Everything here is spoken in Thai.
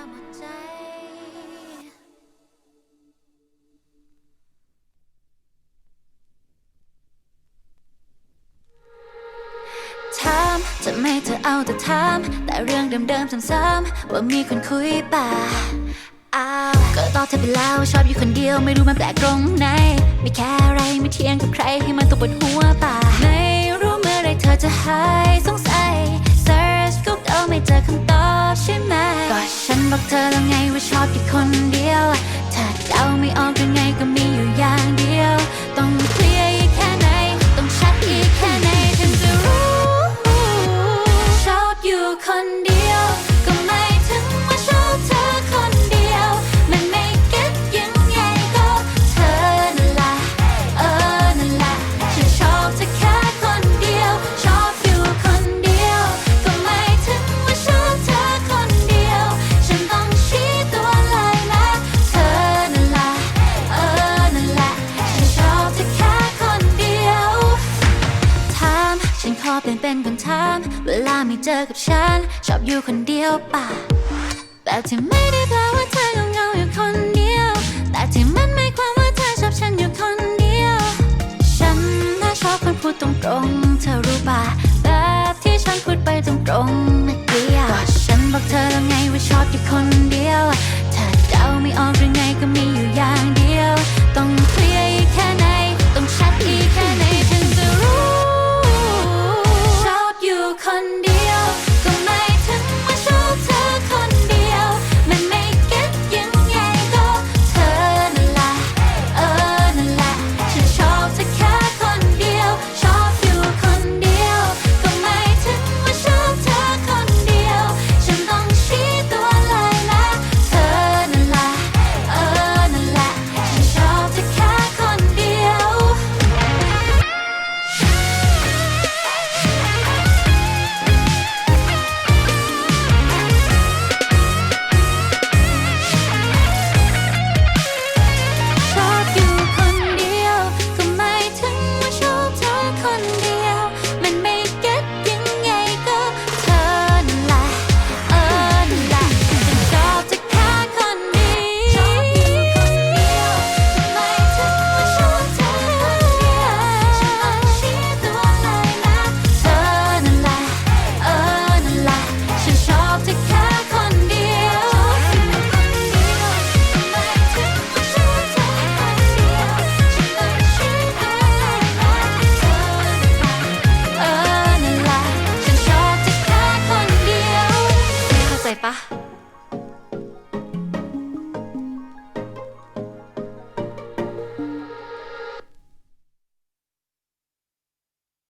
จ ถามจะไม่เธอเอาแต่ถาม แต่เรื่องเดิมๆซ้ำๆว่ามีคนคุยป่าอ้าวก็ตอบเธอไปแล้วชอบอยู่คนเดียวไม่รู้มันแปลกตรงไหน ไม่แค่อะไรไม่เทียงกับใครให้มันตกบนหัวป่า ไม่รู้เมื่อไรเธอจะหายสงสัย search ก็เอาไม่เจอคำต เธอแล้วไงว่าชอบกี่คน พอเปลี่ยนเป็นคนถามเวลาไม่เจอกับฉัน ชอบอยู่คนเดียวป่ะแต่ที่ไม่ได้แปลว่าเธอเงางาอยู่คนเดียว แต่ที่มันหมายความว่าเธอชอบฉันอยู่คนเดียว ฉันน่าชอบคนพูดตรงตรงเธอรู้ป่ะแบบที่ฉันพูดไปตรงตรงเมื่อกี้ก็ฉันบอกเธอแล้วไงว่าชอบอยู่คน 봐.